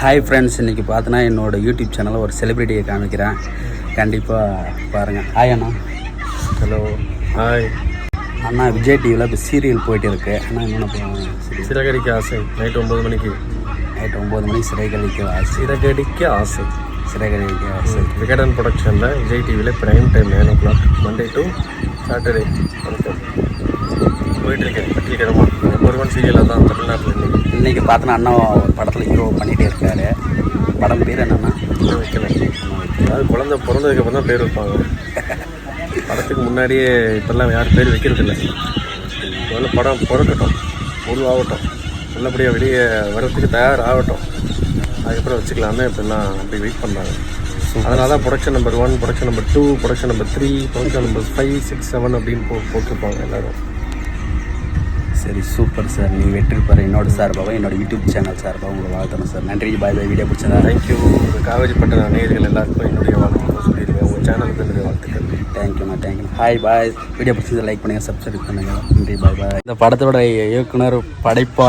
Hi friends இன்றைக்கி பார்த்தோன்னா என்னோட யூடியூப் சேனலில் ஒரு செலிப்ரிட்டியை காமிக்கிறேன். கண்டிப்பாக பாருங்கள் ஹாய் அண்ணா. ஹலோ ஹாய் அண்ணா விஜய் டிவியில் இப்போ சீரியல் போயிட்டு இருக்கு. அண்ணா என்ன சிறகடிக்க ஆசை. நைட் ஒம்பது மணிக்கு. நைட்டு ஒம்பது மணிக்கு சிறை கழிக்க ஆசை. சிறகடிக்க ஆசை. சிறை கழிக்க ஆசை விகடன் ப்ரொடக்ஷனில் விஜய் டிவியில் prime time nine o'clock Monday to Saturday போயிட்டுருக்கேன் வெற்றிகரமாக ஒன் சீரியலாக தான் தமிழ்நாட்டில் இன்னைக்கு இன்றைக்கி பார்த்தோன்னா அண்ணா ஒரு படத்தில் ஹீரோ பண்ணிகிட்டே இருக்காரு. படம் பேர் என்னன்னா வைக்கல அதாவது குழந்தை பிறந்ததுக்கு அப்புறம் தான் பேர் வைப்பாங்க. படத்துக்கு முன்னாடியே இப்போல்லாம் யாரும் பேர் வைக்கிறது இல்லை முதல்ல படம் பிறக்கட்டும் உருவாகட்டும். நல்லபடியாக வெளியே வர்றதுக்கு தயார் ஆகட்டும் அதுக்கப்புறம் வச்சுக்கலாமே இப்போல்லாம் அப்படி வெயிட் பண்ணுறாங்க அதனால தான் production number one production number two production number three production number five six seven அப்படின்னு போ போட்டிருப்பாங்க எல்லோரும். சரி சூப்பர் சார் நீ வெற்றி பெற என்னோட சார்பாகவும் என்னோட யூடியூப் சேனல் சார்பாகவும் உங்களை வாழ்த்தணும் சார் நன்றி பாய் பாய் வீடியோ பிடிச்சதா? தேங்க்யூ காவேரிப்பட்ட நேயர்கள் எல்லாருக்கும் என்னுடைய வாழ்த்துக்கள் சொல்லியிருக்கேன் உங்கள் சேனலுக்கு என்னுடைய வாழ்த்துக்கள். தேங்க்யூண்ணா thank you hi bye video பிடிச்சதை லைக் பண்ணுங்கள் சப்ஸ்கிரைப் பண்ணுங்கள் நன்றி பாய் பாய் இந்த படத்தோட இயக்குனர் படைப்பா